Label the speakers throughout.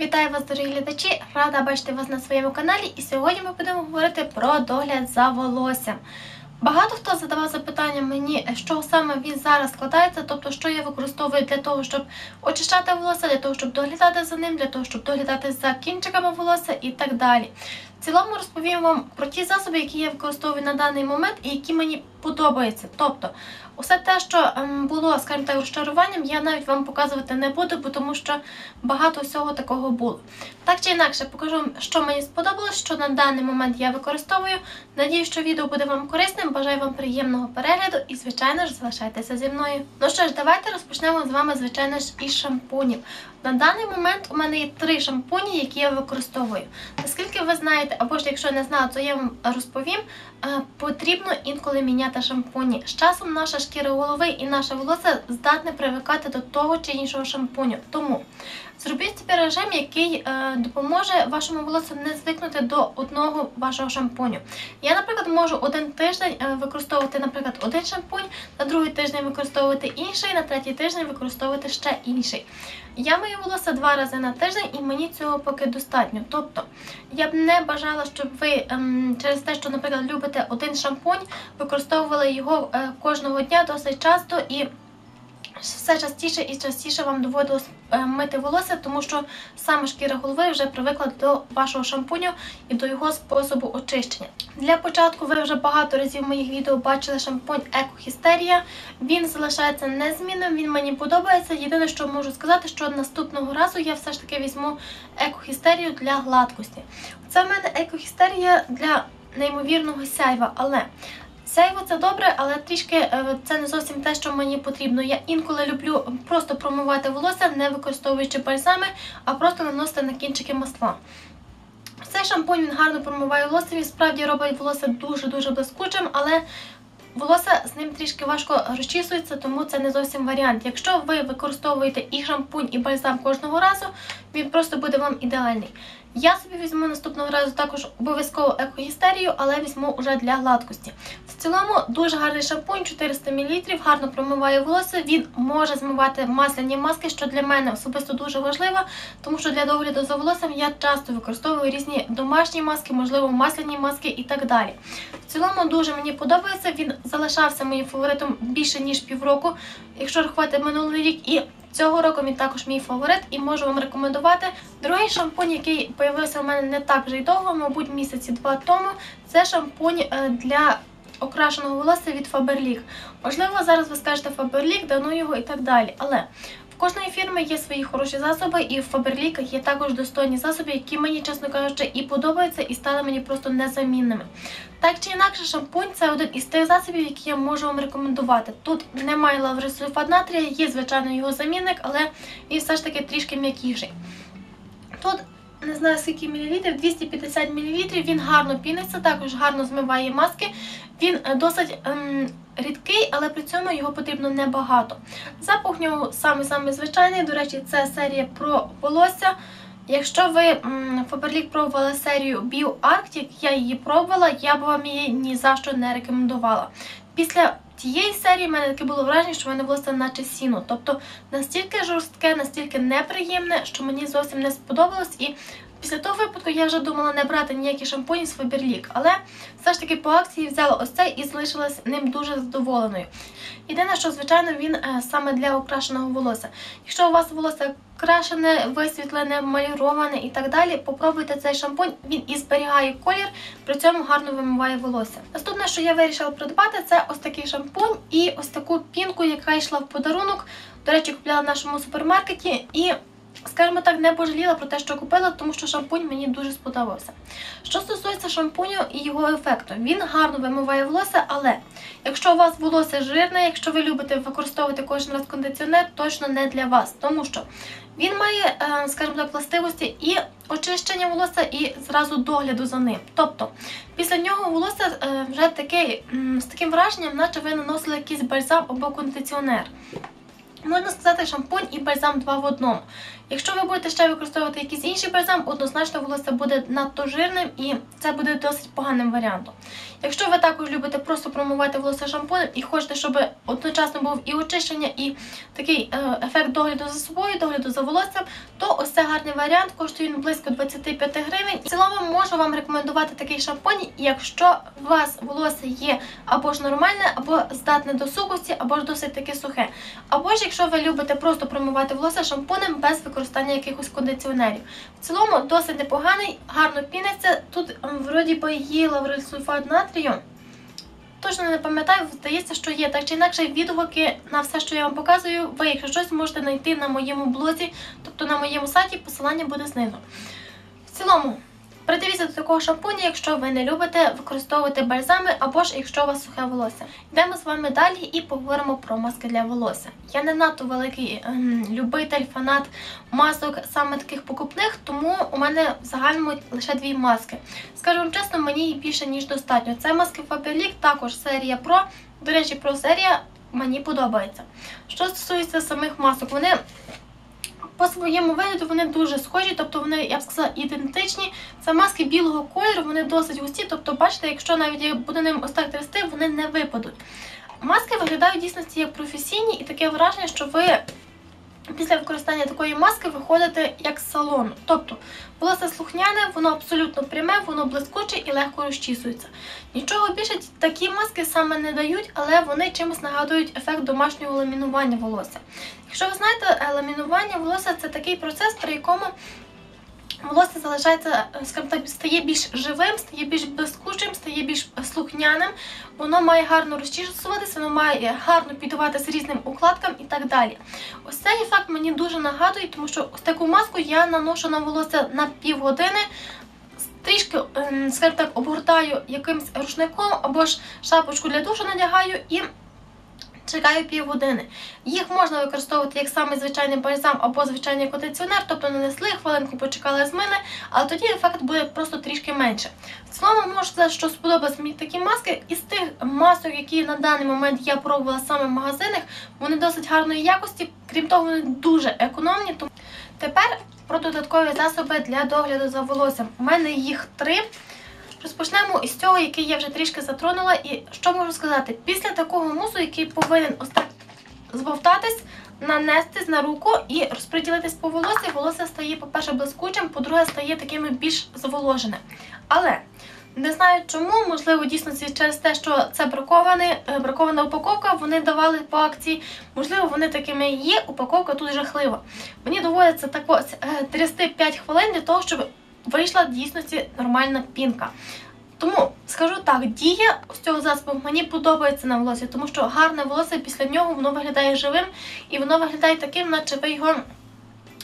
Speaker 1: Вітаю вас, дорогі глядачі! Рада бачити вас на своєму каналі. І сьогодні ми будемо говорити про догляд за волоссям. Багато хто задавав запитання мені, що саме він зараз складається, тобто, що я використовую для того, щоб очищати волосся, для того, щоб доглядати за ним, для того, щоб доглядати за кінчиками волосся і так далі. Цілому розповім вам про ті засоби, які я використовую на даний момент і які мені подобаються. Тобто, усе те, що ем, було, скажімо так, розчаруванням, я навіть вам показувати не буду, тому що багато всього такого було. Так чи інакше, покажу, що мені сподобалось, що на даний момент я використовую. Надію, що відео буде вам корисним. Бажаю вам приємного перегляду і, звичайно ж, залишайтеся зі мною. Ну що ж, давайте розпочнемо з вами, звичайно ж, із шампунів. На даний момент у мене є три шампуні, які я використовую. Наскільки ви знаєте, або ж якщо не знаю, то я вам розповім. Е, потрібно інколи міняти шампуні. З часом наша шкіра голови і наше волосся здатне привикати до того чи іншого шампуню. Тому зробіть собі режим, який е, допоможе вашому волосю не звикнути до одного вашого шампуню. Я, наприклад, можу один тиждень е, використовувати, наприклад, один шампунь, на другий тиждень використовувати інший, на третій тиждень використовувати ще інший. Я мию волосся два рази на тиждень, і мені цього поки достатньо. Тобто я б не бажала, щоб ви ем, через те, що, наприклад, любите один шампунь, використовували його е, кожного дня досить часто і все частіше і частіше вам доводилось е, мити волосся, тому що саме шкіра голови вже привикла до вашого шампуню і до його способу очищення. Для початку ви вже багато разів в моїх відео бачили шампунь Екохістерія. Він залишається незмінним, він мені подобається. Єдине, що можу сказати, що наступного разу я все ж таки візьму екохістерію для гладкості. Це в мене екохістерія для неймовірного сяйва, але Сяйво це добре, але трішки е, це не зовсім те, що мені потрібно. Я інколи люблю просто промивати волосся, не використовуючи бальзами, а просто наносити на кінчики масла. Цей шампунь він гарно промиває волосся, він справді робить волосся дуже-дуже блискучим, але волосся з ним трішки важко розчісується, тому це не зовсім варіант. Якщо ви використовуєте і шампунь, і бальзам кожного разу, він просто буде вам ідеальний. Я собі візьму наступного разу також обов'язково екогістерію, але візьму вже для гладкості. В цілому дуже гарний шампунь, 400 мл, гарно промиває волосся. Він може змивати масляні маски, що для мене особисто дуже важливо, тому що для догляду за волоссям я часто використовую різні домашні маски, можливо, масляні маски і так далі. В цілому дуже мені подобається. Він залишався моїм фаворитом більше ніж півроку, якщо рахувати минулий рік. і Цього року він також мій фаворит і можу вам рекомендувати. Другий шампунь, який з'явився у мене не так вже й довго, мабуть, місяці два тому. Це шампунь е, для окрашеного волосся від Faberlic. Можливо, зараз ви скажете Faberlic, давно його і так далі. Але кожної фірми є свої хороші засоби, і в Фаберліках є також достойні засоби, які мені, чесно кажучи, і подобаються, і стали мені просто незамінними. Так чи інакше, шампунь це один із тих засобів, які я можу вам рекомендувати. Тут немає лаврисульфат натрія, є, звичайно, його замінник, але він все ж таки трішки м'якіший. Тут не знаю скільки мілілітрів, 250 мл, він гарно піниться, також гарно змиває маски. Він досить ем, рідкий, але при цьому його потрібно небагато. Запах в нього саме-саме звичайний. До речі, це серія про волосся. Якщо ви Фаберлік пробували серію Bio Arctic, я її пробувала, я б вам її ні за що не рекомендувала. Після тієї серії в мене таке було враження, що мене волосся наче сіно. Тобто настільки жорстке, настільки неприємне, що мені зовсім не сподобалось. І Після того випадку я вже думала не брати ніякі шампуні з Faberlic, але все ж таки по акції взяла ось цей і залишилась ним дуже задоволеною. Єдине, що, звичайно, він е, саме для окрашеного волосся. Якщо у вас волосся крашене, висвітлене, малюроване і так далі, попробуйте цей шампунь, він і зберігає колір, при цьому гарно вимиває волосся. Наступне, що я вирішила придбати, це ось такий шампунь і ось таку пінку, яка йшла в подарунок. До речі, купляла в нашому супермаркеті. і Скажімо так, не пожаліла про те, що купила, тому що шампунь мені дуже сподобався. Що стосується шампуню і його ефекту, він гарно вимиває волосся, але якщо у вас волосся жирне, якщо ви любите використовувати кожен раз кондиціонер, точно не для вас, тому що він має, е, скажімо так, властивості і очищення волосся, і зразу догляду за ним. Тобто, після нього волосся е, вже таке з таким враженням, наче ви наносили якийсь бальзам або кондиціонер. Можна сказати, шампунь і бальзам два в одному. Якщо ви будете ще використовувати якийсь інший бальзам, однозначно волосся буде надто жирним і це буде досить поганим варіантом. Якщо ви також любите просто промивати волосся шампунем і хочете, щоб одночасно був і очищення, і такий е, ефект догляду за собою, догляду за волоссям, то ось це гарний варіант, коштує він близько 25 гривень. В цілому можу вам рекомендувати такий шампунь, якщо у вас волосся є або ж нормальне, або здатне до сухості, або ж досить таки сухе. Або ж якщо ви любите просто промивати волосся шампунем без використання якихось кондиціонерів. В цілому досить непоганий, гарно піниться. Тут вроді би є лавросульфат натрію. Точно не пам'ятаю, здається, що є так чи інакше відгуки на все, що я вам показую. Ви, якщо щось можете знайти на моєму блозі, тобто на моєму сайті, посилання буде знизу. В цілому, придивіться до такого шампуня, якщо ви не любите використовувати бальзами або ж якщо у вас сухе волосся. Йдемо з вами далі і поговоримо про маски для волосся. Я не надто великий ем, любитель, фанат масок саме таких покупних, тому у мене в загальному лише дві маски. Скажу вам чесно, мені їх більше ніж достатньо. Це маски Faberlic, також серія Pro. До речі, Pro серія мені подобається. Що стосується самих масок, вони по своєму вигляду вони дуже схожі, тобто вони, я б сказала, ідентичні. Це маски білого кольору, вони досить густі, тобто, бачите, якщо навіть я буду ним ось так трясти, вони не випадуть. Маски виглядають дійсності як професійні, і таке враження, що ви після використання такої маски виходити як з салону. Тобто волосся слухняне, воно абсолютно пряме, воно блискуче і легко розчісується. Нічого більше такі маски саме не дають, але вони чимось нагадують ефект домашнього ламінування волосся. Якщо ви знаєте, е, ламінування волосся це такий процес, при якому волосся залишається, е, скажімо так, стає більш живим, стає більш блискучим, стає більш слухняним. Воно має гарно розчісуватися, воно має гарно піддаватися різним укладкам і так далі. Ось цей ефект мені дуже нагадує, тому що ось таку маску я наношу на волосся на півгодини. Трішки, ем, скажімо так, обгортаю якимсь рушником або ж шапочку для душу надягаю і чекаю півгодини. Їх можна використовувати як саме звичайний бальзам або звичайний кондиціонер, тобто нанесли, хвилинку почекали змини, але тоді ефект буде просто трішки менше. В цілому сказати, що сподобались мені такі маски. Із тих масок, які на даний момент я пробувала саме в магазинах, вони досить гарної якості, крім того, вони дуже економні. Тому тепер про додаткові засоби для догляду за волоссям. У мене їх три. Розпочнемо із цього, який я вже трішки затронула. І що можу сказати? Після такого мусу, який повинен ось збовтатись, нанестись на руку і розподілитись по волосі, волосся стає, по-перше, блискучим, по-друге, стає таким більш зволоженим. Але не знаю чому, можливо, дійсно через те, що це е, бракована упаковка, вони давали по акції. Можливо, вони такими є. Упаковка тут жахлива. Мені доводиться так ось е, трясти 5 хвилин для того, щоб вийшла дійсності нормальна пінка. Тому скажу так, дія з цього засобу мені подобається на волосі, тому що гарне волосся після нього воно виглядає живим і воно виглядає таким, наче ви його,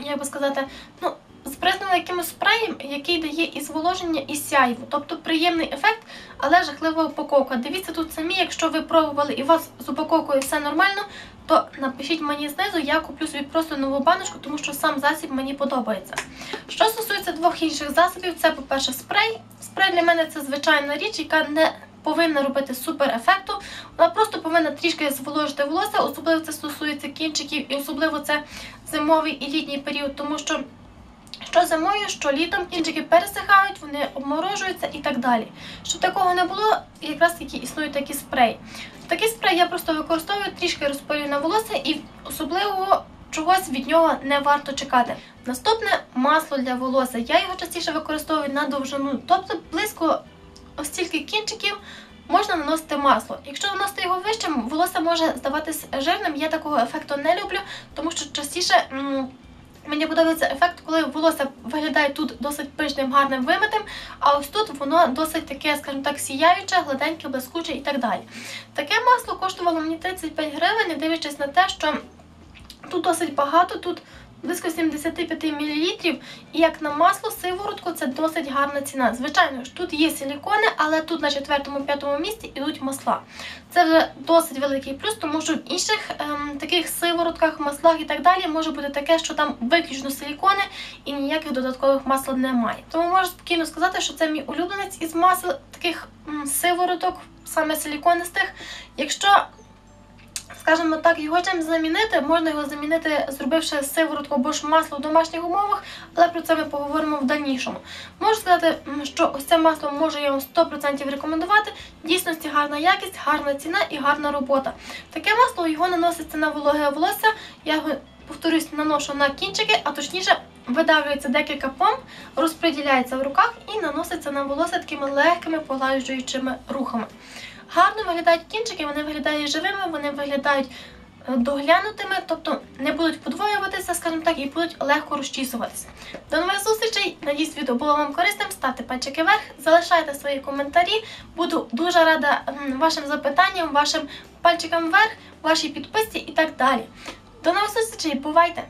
Speaker 1: як би сказати, ну, спризнули якимось спреєм, який дає і зволоження, і сяйву. Тобто приємний ефект, але жахлива упаковка. Дивіться тут самі, якщо ви пробували і у вас з упаковкою все нормально, то напишіть мені знизу, я куплю собі просто нову баночку, тому що сам засіб мені подобається. Що стосується двох інших засобів, це, по-перше, спрей. Спрей для мене це звичайна річ, яка не повинна робити супер ефекту. Вона просто повинна трішки зволожити волосся, особливо це стосується кінчиків, і особливо це зимовий і літній період, тому що. Що зимою, що літом кінчики пересихають, вони обморожуються і так далі. Щоб такого не було, якраз таки існують такі спреї. Такий спрей я просто використовую, трішки розпилюю на волосся і особливо чогось від нього не варто чекати. Наступне масло для волосся. Я його частіше використовую на довжину, тобто близько ось стільки кінчиків. Можна наносити масло. Якщо наносити його вищим, волосся може здаватись жирним. Я такого ефекту не люблю, тому що частіше Мені подобається ефект, коли волосся виглядає тут досить пишним, гарним вимитим, а ось тут воно досить таке, скажімо так, сіяюче, гладеньке, блискуче і так далі. Таке масло коштувало мені 35 гривень, не дивлячись на те, що тут досить багато, тут близько 75 мл, і як на масло сиворотку це досить гарна ціна. Звичайно ж, тут є силікони, але тут на 4-5 місці йдуть масла. Це вже досить великий плюс, тому що в інших ем, таких сиворотках, маслах і так далі може бути таке, що там виключно силікони і ніяких додаткових масел немає. Тому можу спокійно сказати, що це мій улюбленець із масел таких м, сивороток, саме силіконистих. Якщо скажімо так, його чим замінити. Можна його замінити, зробивши сиворотку або ж масло в домашніх умовах, але про це ми поговоримо в дальнішому. Можу сказати, що ось це масло можу я вам 100% рекомендувати. Дійсності гарна якість, гарна ціна і гарна робота. Таке масло його наноситься на вологе волосся. Я його повторюсь, наношу на кінчики, а точніше видавлюється декілька помп, розподіляється в руках і наноситься на волосся такими легкими поглажуючими рухами. Гарно виглядають кінчики, вони виглядають живими, вони виглядають е, доглянутими, тобто не будуть подвоюватися, скажімо так, і будуть легко розчісуватися. До нових зустрічей! Надіюсь, відео було вам корисним. Ставте пальчики вверх, залишайте свої коментарі. Буду дуже рада вашим запитанням, вашим пальчикам вверх, вашій підписці і так далі. До нових зустрічей, бувайте!